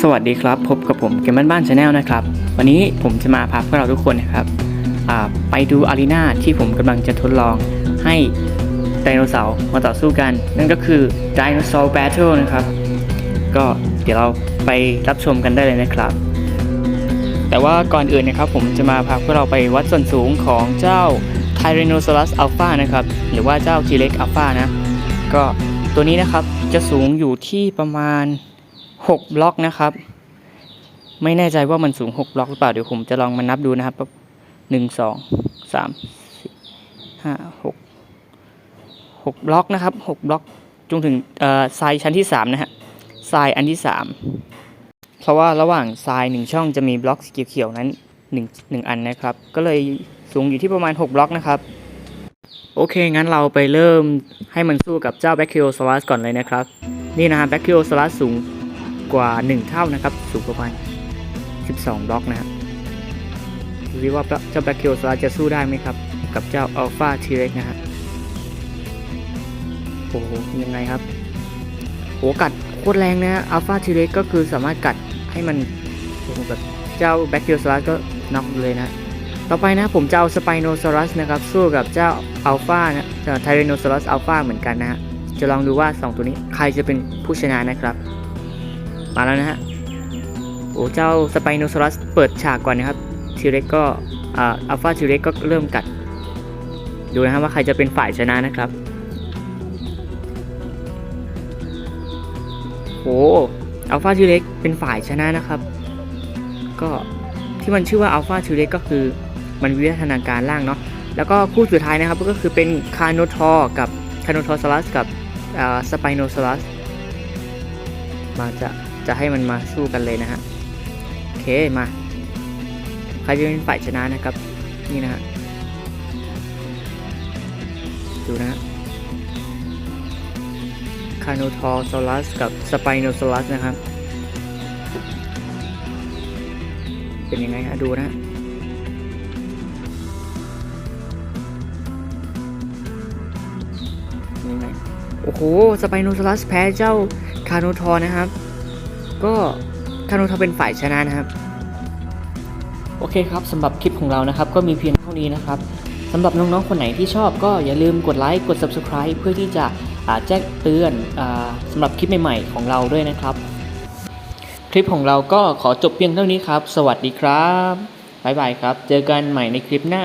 สวัสดีครับ พบกับผมเกมบ้านบ้านชาแนลนะครับ วันนี้ผมจะมาพาพวกเราทุกคนนะครับไปดูอารีนาที่ผมกำลังจะทดลองให้ไดโนเสาร์มาต่อสู้กัน นั่นก็คือ Dinosaur Battle นะครับ ก็เดี๋ยวเราไปรับชมกันได้เลยนะครับ แต่ว่าก่อนอื่นนะครับผมจะมาพาพวกเราไปวัดส่วนสูงของเจ้า Tyrannosaurus Alpha นะครับ หรือว่าเจ้า T-Rex Alpha นะ ก็ตัวนี้นะครับจะสูงอยู่ที่ประมาณ 6บล็อกนะครับ ไม่แน่ใจว่ามันสูง 6 บล็อกหรือเปล่า เดี๋ยวผมจะลองมานับดูนะครับหนึ่งสองสามสี่ห้าหกหกบล็อกนะครับหกบล็อกจนถึงทรายชั้นที่สามนะฮะทรายอันที่สามเพราะว่าระหว่างทรายหนึ่งช่องจะมีบล็อกสีเขียวๆนั้นหนึ่งหนึ่งอันนะครับ ก็เลยสูงอยู่ที่ประมาณ 6 บล็อกนะครับ โอเค งั้นเราไปเริ่มให้มันสู้กับเจ้า b a c h i o s a u r u s ก่อนเลยนะครับ นี่นะฮะ b a c h i o s a u r u s สูง กว่า 1 เท่านะครับ สูงประมาณ 12 บล็อกนะฮะดูสิว่าเจ้า b a c h i o s a u r u s จะสู้ได้ไหมครับ กับเจ้า Alpha T-Rex นะฮะโอ้โหยังไงครับโอ้กัดโคตรแรงนะฮะ Alpha T-Rex ก็คือสามารถกัดให้มันโอ้แบบเจ้า b a c h i o s a u r u s ก็น็อกเลยนะต่อไปนะผมจะเอาสไปโนซอรัสนะครับสู้กับเจ้าอัลฟานะไทเรโนซอรัสอัลฟาเหมือนกันนะฮะจะลองดูว่า 2 ตัวนี้ใครจะเป็นผู้ชนะนะครับ มาแล้วนะฮะโอ้เจ้าสไปโนซอรัสเปิดฉากก่อนนะครับทีเร็กก็อัลฟาทีเร็กก็เริ่มกัด ดูนะครับว่าใครจะเป็นฝ่ายชนะนะครับโอ้อัลฟาทีเร็กเป็นฝ่ายชนะนะครับ ก็ที่มันชื่อว่าอัลฟาทีเร็กก็คือมันวิวัฒนาการล่างเนาะแล้วก็คู่สุดท้ายนะครับก็คือเป็นคาโนทอกับคาโนทอร์ซลัสกับสไปโนซลัสมาจะ จะให้มันมาสู้กันเลยนะฮะโอเคมา ใครจะเป็นฝ่ายชนะนะครับ นี่นะฮะดูนะฮะคาโนทอร์ซลัสกับสไปโนซลัสนะครับ เป็นยังไงฮะดูนะฮะยังไงโอ้โห สไปโนซอรัสแพ้เจ้าคาโนทอร์นะครับ ก็คาโนทอร์เป็นฝ่ายชนะนะครับ โอเคครับสำหรับคลิปของเรานะครับ ก็มีเพียงเท่านี้นะครับสำหรับน้องๆ คนไหนที่ชอบก็อย่าลืมกดไลค์กด Subscribe เพื่อที่จะแจ้งเตือนอสำหรับคลิปใหม่ๆ ของเราด้วยนะครับ คลิปของเราก็ขอจบเพียงเท่านี้ครับ สวัสดีครับบ๊ายบายครับ เจอกันใหม่ในคลิปหน้า